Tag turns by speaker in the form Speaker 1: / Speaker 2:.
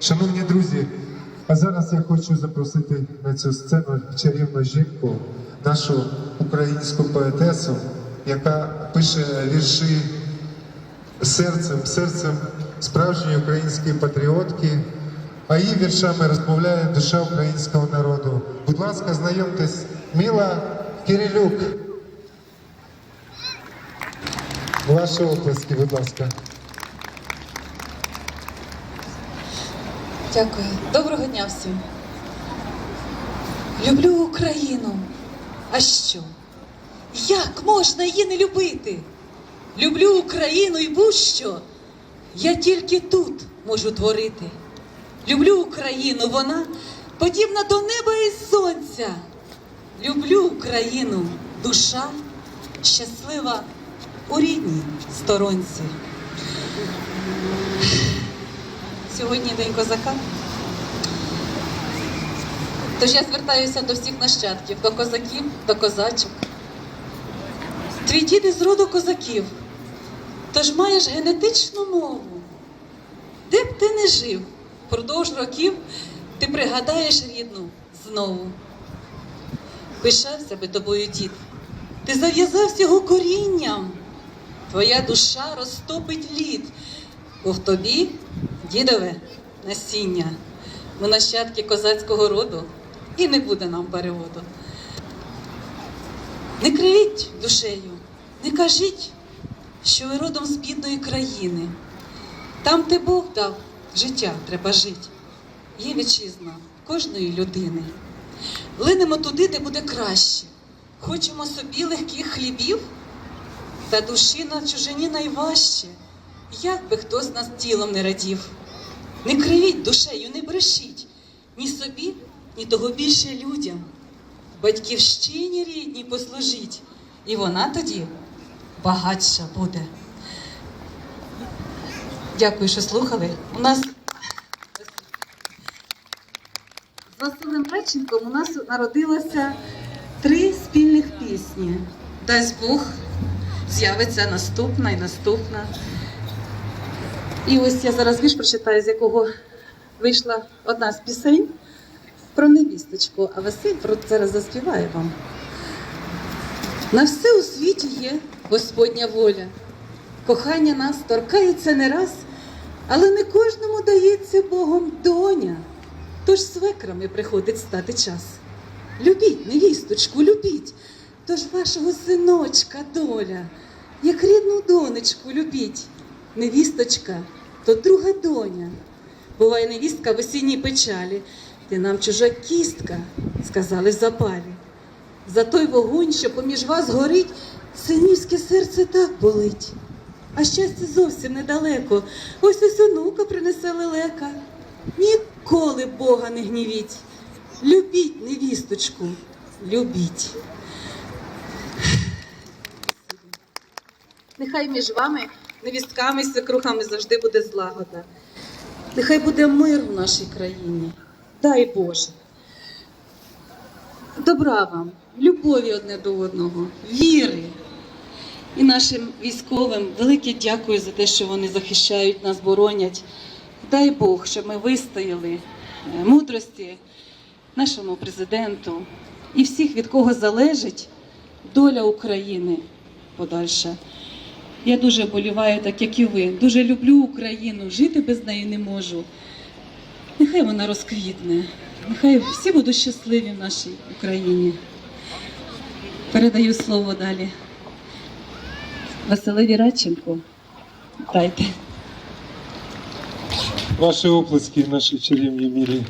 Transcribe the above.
Speaker 1: Шановні друзі, а зараз я хочу запросити на цю сцену чарівну жінку, нашу українську поетесу, яка пише вірші серцем, серцем справжньої української патріотки, а її віршами розмовляє душа українського народу. Будь ласка, знайомтесь, Міла Кирилюк. Ваші оплески, будь ласка.
Speaker 2: Дякую. Доброго дня всім. Люблю Україну. А що? Як можна її не любити? Люблю Україну і будь-що. Я тільки тут можу творити. Люблю Україну, вона подібна до неба і сонця. Люблю Україну, душа щаслива у рідній сторонці. Сьогодні день козака. Тож я звертаюся до всіх нащадків, до козаків, до козачок. Твій дід із роду козаків, тож маєш генетичну мову. Де б ти не жив, впродовж років ти пригадаєш рідну знову. Пишався би тобою, дід, ти зав'язався його корінням. Твоя душа розтопить лід, бо в тобі дідове насіння. Ми нащадки козацького роду, і не буде нам переводу. Не кривіть душею, не кажіть, що ви родом з бідної країни. Там, де Бог дав, життя треба жити. Є вітчизна кожної людини. Линемо туди, де буде краще. Хочемо собі легких хлібів, та душі на чужині найважче. Як би хто з нас тілом не радів. Не кривіть душею, не брешіть ні собі, ні того більше людям. Батьківщині рідній послужіть, і вона тоді багатша буде. Дякую, що слухали. У нас з Василем Реченком у нас народилося три спільних пісні. Дасть Бог, з'явиться наступна і наступна. І ось я зараз вірш прочитаю, з якого вийшла одна з пісень про невісточку, а Василь зараз заспіває вам. На все у світі є Господня воля. Кохання нас торкається не раз, але не кожному дається Богом доня. Тож свекрами приходить стати час. Любіть, невісточку, любіть, тож вашого синочка доля, як рідну донечку любіть. Невісточка то друга доня. Буває невістка в осінній печалі. Ти нам чужа кістка, сказали запалі. За той вогонь, що поміж вас горить, синівське серце так болить. А щастя зовсім недалеко. Ось ось онука принесе лелека. Ніколи Бога не гнівіть. Любіть невісточку, любіть. Нехай між вами, невістками і свекрухами завжди буде злагода. Нехай буде мир в нашій країні. Дай Боже. Добра вам, любові одне до одного, віри. І нашим військовим велике дякую за те, що вони захищають нас, боронять. Дай Бог, щоб ми вистояли е, мудрості нашому президенту і всіх, від кого залежить доля України подальша. Я дуже боліваю, так як і ви. Дуже люблю Україну, жити без неї не можу. Нехай вона розквітне, нехай всі будуть щасливі в нашій Україні. Передаю слово далі. Василеві Радченко. Дайте.
Speaker 1: Ваші оплески нашій чарівній мірі.